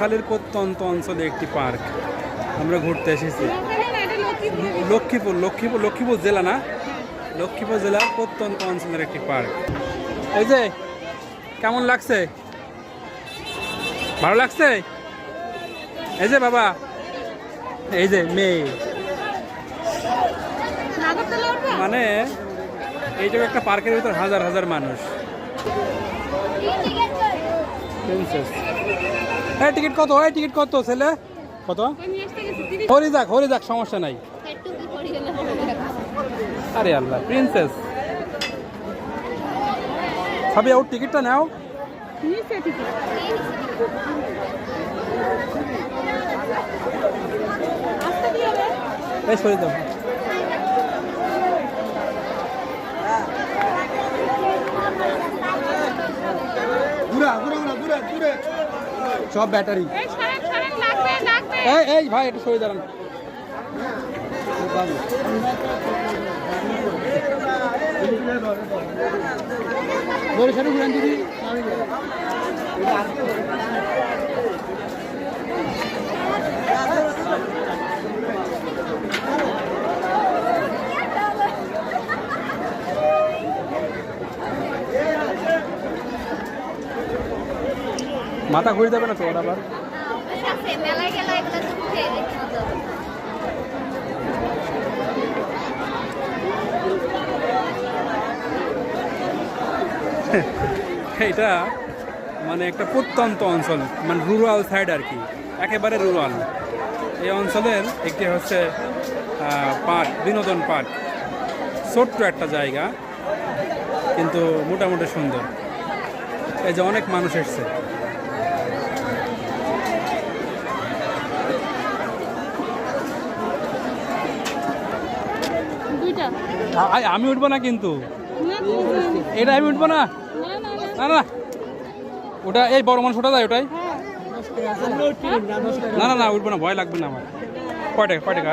নোয়াখালীর প্রত্যন্ত অঞ্চলে একটি পার্ক। আমরা ঘুরতে এসেছি। লক্ষ্মীপুর লক্ষ্মীপুর লক্ষ্মীপুর জেলা না? লক্ষ্মীপুর জেলার প্রত্যন্ত অঞ্চলের একটি পার্ক। এই যে কেমন লাগছে? ভালো লাগছে? এই যে বাবা এই যে মেয়ে। মানে এইটুকু একটা পার্কের ভিতর হাজার হাজার মানুষ। প্রিন্সেস এই টিকিট কত? এই টিকিট কত, ছেলে? কত? হরি যাক হরি যাক, সমস্যা নাই। আরে আল্লাহ প্রিন্সেস সাবিয়া ওর টিকিটটা নাও। এই সরে দাও ঘুরা ঘুরা ঘুরা ঘুরা ঘুরে সব ব্যাটারি। এই এই ভাই একটু সরে দাঁড়ান। বরিশালে ঘুরান দিদি। মাথা ঘুরে যাবে না তো আবার? এটা মানে একটা প্রত্যন্ত অঞ্চল মানে রুরাল সাইড আর কি, একেবারে রুরাল এই অঞ্চলের একটি হচ্ছে পার্ক, বিনোদন পার্ক। ছোট্ট একটা জায়গা, কিন্তু মোটামুটি সুন্দর। এই যে অনেক মানুষ এসছে। আমি উঠবো না কিন্তু। এটা আমি উঠবো না? না না। ওটা এই বড় মানুষ ওটা যায় ওটাই। না না না, উঠবো না, ভয় লাগবে না আমার। কয় টাকা কয় টাকা?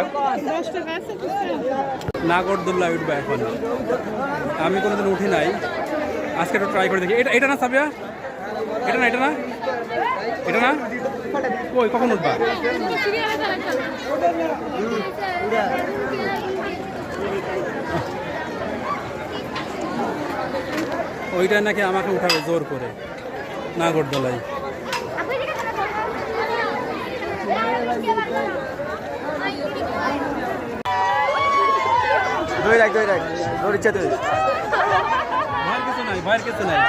নাগরদোল্লা উঠবে এখন। আমি কোনোদিন উঠি নাই। আজকে একটু ট্রাই করে দেখি। এটা এটা না সাবিয়া? এটা না এটা না? এটা না? ওই কখন উঠবা? ওইটা নাকি আমাকে উঠাবে জোর করে নাগরদোলায়। ধরে রাখ ধরে রাখ ধরেছে তুই ভয়ের কিছু নাই ভয়ের কিছু নাই।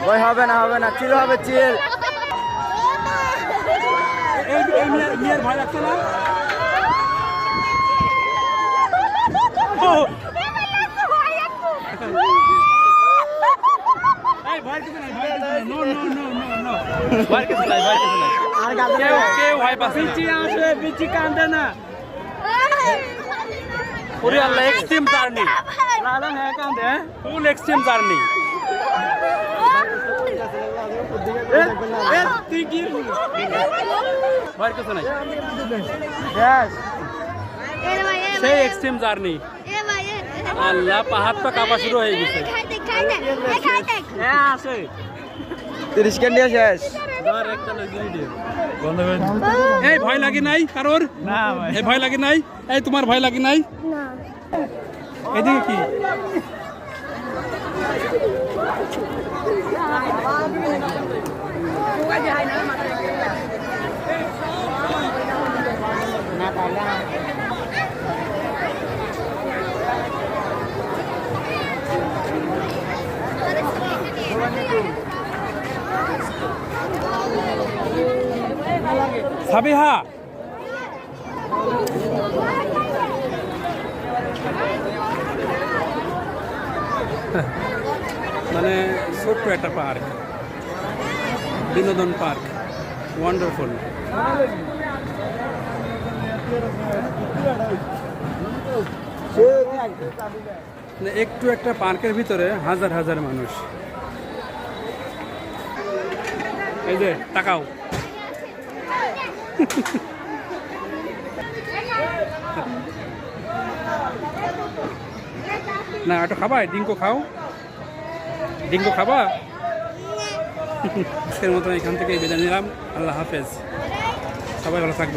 ভয় হবে না হবে না চিল হবে চিল। এই এই মেয়ের মেয়ের ভয় লাগছে না ও, এই ভয়ের কিছু নাই ভয়ের কিছু নাই no no no no no ভয়ের কিছু নাই ভয়ের কিছু নাই আর গাল কেউ কেউ ভয় পাচ্ছে না আসবে বিচি কান্দে না ওরে আল্লাহ এক্সট্রিম জার্নি হ্যাঁ ফুল এক্সট্রিম জার্নি সেই এক্সট্রিম জার্নি আল্লাহ পাহাড় তো কাঁপা শুরু হয়ে গেছে। হ্যাঁ আছে। তিরিশ সেকেন্ড শেষ। এই ভয় লাগে নাই কারোর? না এই ভয় লাগে নাই? এই তোমার ভয় লাগে নাই? এদিকে কি? সাবিহা। মানে ছোট্ট একটা পার্ক। বিনোদন পার্ক। ওয়ান্ডারফুল মানে একটু একটা পার্কের ভিতরে হাজার হাজার মানুষ। এই যে, তাকাও। না, একটু খাবা ডিঙ্কো খাও। ডিঙ্কো খাবা? আজকের মতো এখান থেকে বিদায় নিলাম। আল্লাহ হাফেজ। সবাই ভালো থাকবেন।